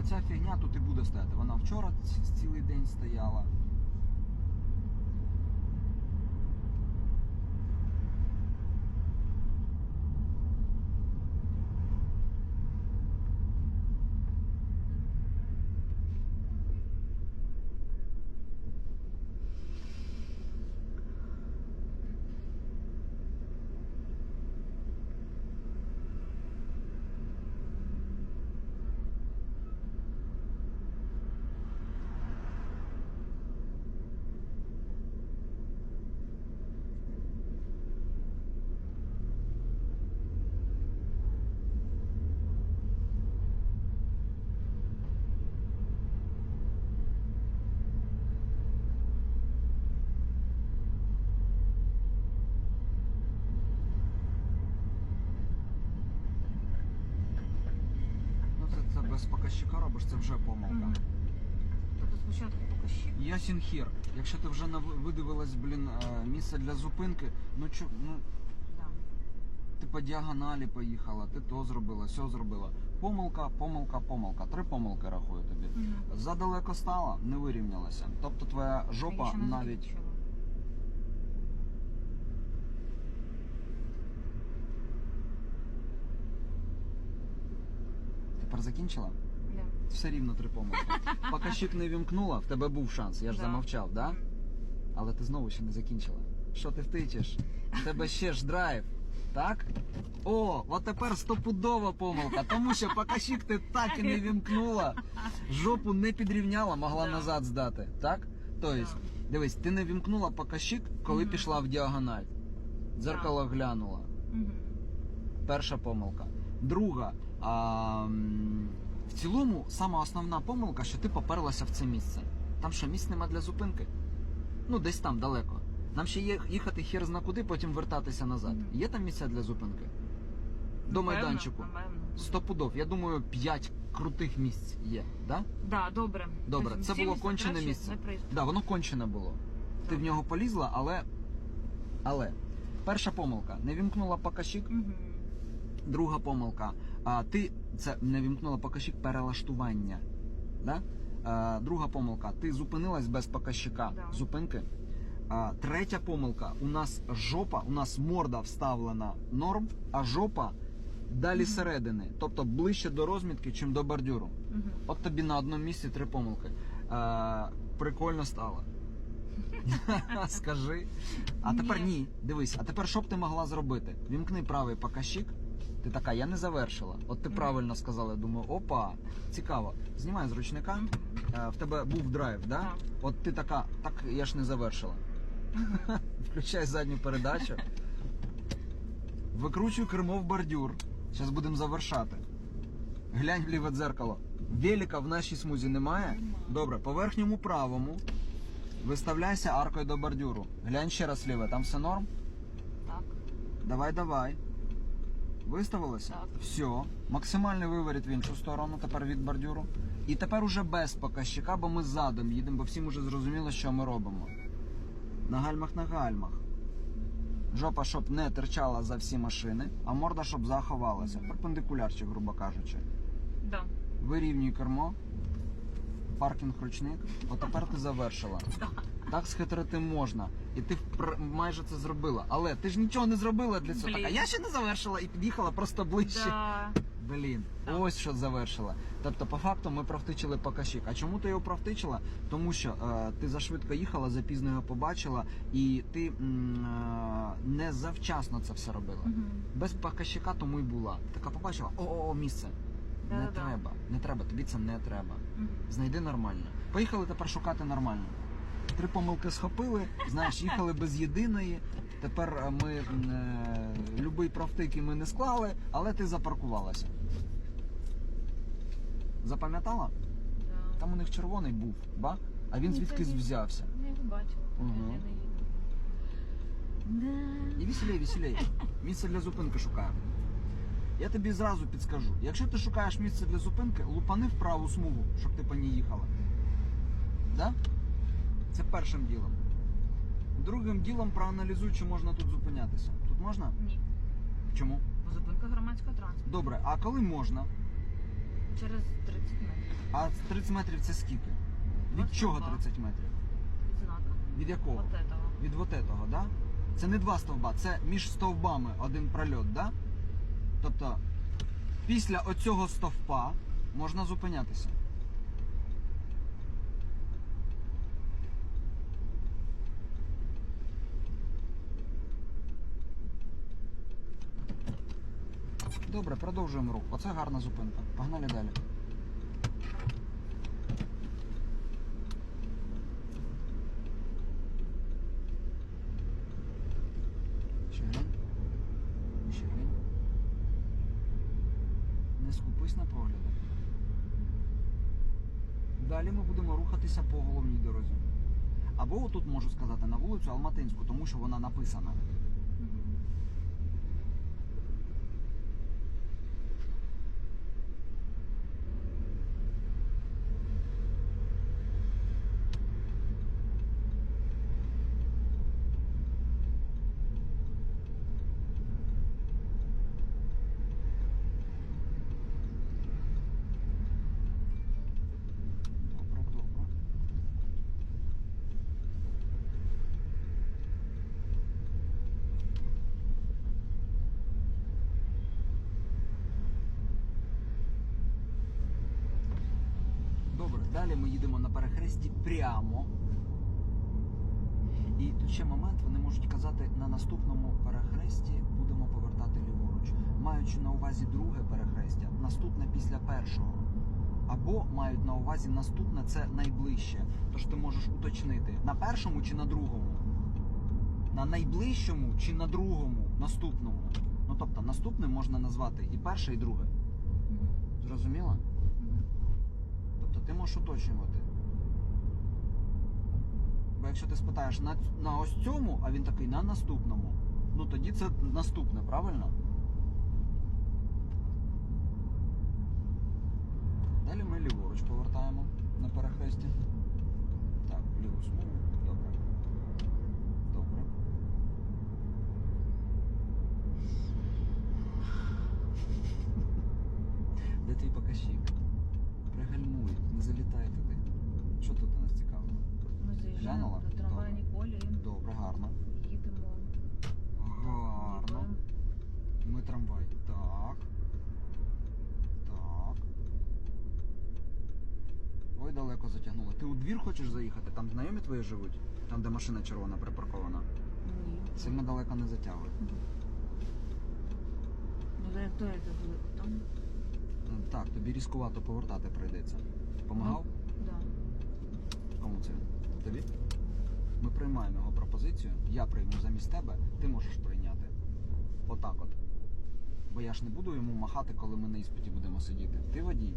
Оця фігня тут і буде стояти. Вона вчора цілий день стояла. Ну це, це без показчика робиш, це вже помилка. Мгм. Тобто спочатку покажи. Ясін хір. Якщо ти вже нав- видивилась, блін, е, місце для зупинки, ну чо, ну Да. ти по діагоналі поїхала, ти то зробила, сьо зробила. Помилка, помилка, помилка. Три помилки рахую тобі. Мгм. Задалеко стала, не вирівнялася. Тобто твоя жопа навіть. закінчила. Тепер закінчила? Да. Все рівно три помилки. Показчик не вімкнула, в тебе був шанс, я ж Да. замовчав, да? Але ти знову ще не закінчила. Що ти втичеш? В тебе ще ж драйв. Так? О, от тепер стопудова помилка, тому що показчик ти так і не вімкнула, жопу не підрівняла, могла Да. назад здати. Так? Тобто, Да. дивись, ти не вімкнула показчик, коли Мгм. пішла в діагональ. Дзеркало глянула. Мгм. Перша помилка. Друга. А, в цілому, сама основна помилка, що ти поперлася в це місце. Там що, місць нема для зупинки? Ну, десь там далеко. Нам ще є їхати хер зна куди, потім вертатися назад. Є там місця для зупинки? До майданчику. Сто пудов. Я думаю, п'ять крутих місць є. Да? Да, добре. Добре, Тобто це було місця кончене краще місце. не. Да, воно кончене було. Ти в нього полізла, але. Але. Перша помилка. Не вімкнула показчик, Мгм. Друга помилка. А, ти це не вімкнула показчик перелаштування. Да? А, друга помилка. Ти зупинилась без показчика Да. зупинки. А, третя помилка. У нас жопа, у нас морда вставлена норм, а жопа далі середини. Тобто ближче до розмітки, чим до бордюру. Мгм. От тобі на одному місці три помилки. А, прикольно стало. Скажи. А тепер Ні. ні. Дивись, а тепер що б ти могла зробити? Вімкни правий показчик. Ти така, я не завершила. От ти правильно сказала. Я думаю, опа, цікаво. Знімай з ручника. Е, В тебе був драйв, да? Так. От ти така, так я ж не завершила. Включай задню передачу. Викручуй кермо в бордюр. Зараз будемо завершати. Глянь в ліве дзеркало. Велика в нашій смузі немає. Добре, по верхньому правому. Виставляйся аркою до бордюру. Глянь ще раз ліве, там все норм? Так. Давай, давай. Виставилося? Так. Все. Максимальний виворіт в іншу сторону, тепер від бордюру. І тепер уже без показчика, бо ми задом їдемо, бо всім уже зрозуміло, що ми робимо. На гальмах на гальмах. Жопа, щоб не терчала за всі машини, а морда, щоб заховалася. Перпендикулярчик, грубо кажучи. Да. Вирівнюй кермо. Паркінг ручник. От тепер ти завершила. Так схитрити можна. І ти впр- майже це зробила. Але ти ж нічого не зробила для цього. Блін. Так, а я ще не завершила і під'їхала просто ближче. Да. Блін, Так. ось що завершила. Тобто, по факту, ми провтичили показчик. А чому ти його провтичила? Тому що е, ти зашвидко їхала, запізно його побачила, і ти м, е, не завчасно це все робила. Мгм. Без показчика тому й була. Така побачила, о, о, о місце. Не Да-да-да. треба, не треба, тобі це не треба. Мгм. Знайди нормально. Поїхали тепер шукати нормально. Три помилки схопили, знаєш, їхали без єдиної. Тепер е, ми е, любий правтик ми не склали, але ти запаркувалася. Запам'ятала? Да. Там у них червоний був, бах, а він Ні, звідкись це ні. взявся. Його бачила. Я. Да. І веселей, веселей. Місце для зупинки шукаємо. Я тобі зразу підскажу. Якщо ти шукаєш місце для зупинки, лупани в праву смугу, щоб ти по ній їхала. Да? Це першим ділом. Другим ділом проаналізуй, чи можна тут зупинятися. Тут можна? Ні. Чому? Бо зупинка громадського транспорту. Добре, а коли можна? Через 30 метрів. А 30 метрів це скільки? Від Ось чого стовба. 30 метрів? Від знака. Від якого? Вот этого. Від вот этого, да? Це не два стовба, це між стовбами один прольот, да? Тобто, після оцього стовпа можна зупинятися. Добре, продовжуємо рух. Оце гарна зупинка. Погнали далі. Ще глянь. Ще глянь. Не скупись на погляди. Далі ми будемо рухатися по головній дорозі. Або тут можу сказати на вулицю Алматинську, тому що вона написана. Мгм. Добре, добре. Добре, далі ми їдемо на перехресті прямо. І тут ще момент, вони можуть казати, на наступному перехресті будемо повертати ліворуч, маючи на увазі друге перехрестя, наступне після першого. Або мають на увазі наступне це найближче. Тож ти можеш уточнити на першому чи на другому. На найближчому чи на другому наступному. Ну тобто наступним можна назвати і перше, і друге. Зрозуміло? Ти можеш уточнювати. Бо якщо ти спитаєш на, на ось цьому, а він такий на наступному, ну тоді це наступне, правильно? Далі ми ліворуч повертаємо на перехресті. Так, в ліву смугу. Добре. Добре. Де твій покажчик? Пригальмуй, не залітай туди. Що тут у нас цікавого? Ми заїжджаємо Глянула? до трамвайні колії, Добре, гарно. їдемо. Гарно. їдемо. Ми трамвай. Так. Так. Ой, далеко затягнуло. Ти у двір хочеш заїхати? Там знайомі твої живуть? Там, де машина червона припаркована. Ні. Сильно далеко не затягуй. Ну, то як то як буде там? Е, Так, тобі різкувато повертати прийдеться. Помагав? Да. Кому це? Тобі? Ми приймаємо його пропозицію. Я прийму замість тебе, ти можеш прийняти. Отак от. Бо я ж не буду йому махати, коли ми на іспиті будемо сидіти. Ти водій.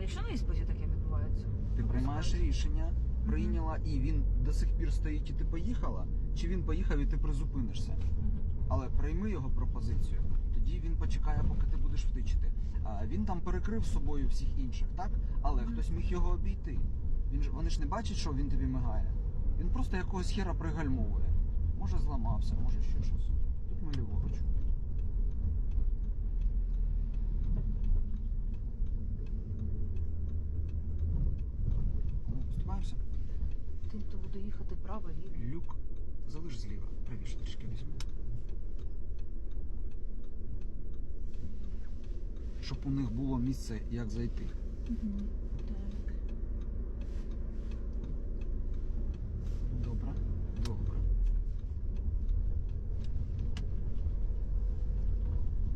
А якщо на іспиті таке відбувається? Ти приймаєш рішення, прийняла, і він до сих пір стоїть, і ти поїхала, чи він поїхав і ти призупинишся. Але прийми його пропозицію. Тоді він почекає, поки ти будеш втичити. А він там перекрив собою всіх інших, так? Але хтось міг його обійти. Він ж вони ж не бачать, що він тобі мигає. Він просто якогось хера пригальмовує. Може зламався, може ще щось. Тут ми ліворуч. Поступаємося? Тим, хто буде їхати право, ліво. Люк залиш зліва. Правіше трішки візьму. Щоб у них було місце, як зайти. Мгм. Так. Добре. Добре.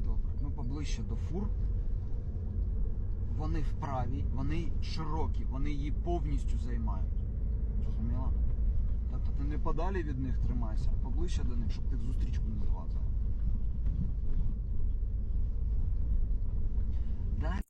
Добре. Ну, поближче до фур. Вони вправі, вони широкі, вони її повністю займають. Зрозуміла? Тобто ти не подалі від них тримайся, а поближче до них, щоб ти в зустрічку не злазив.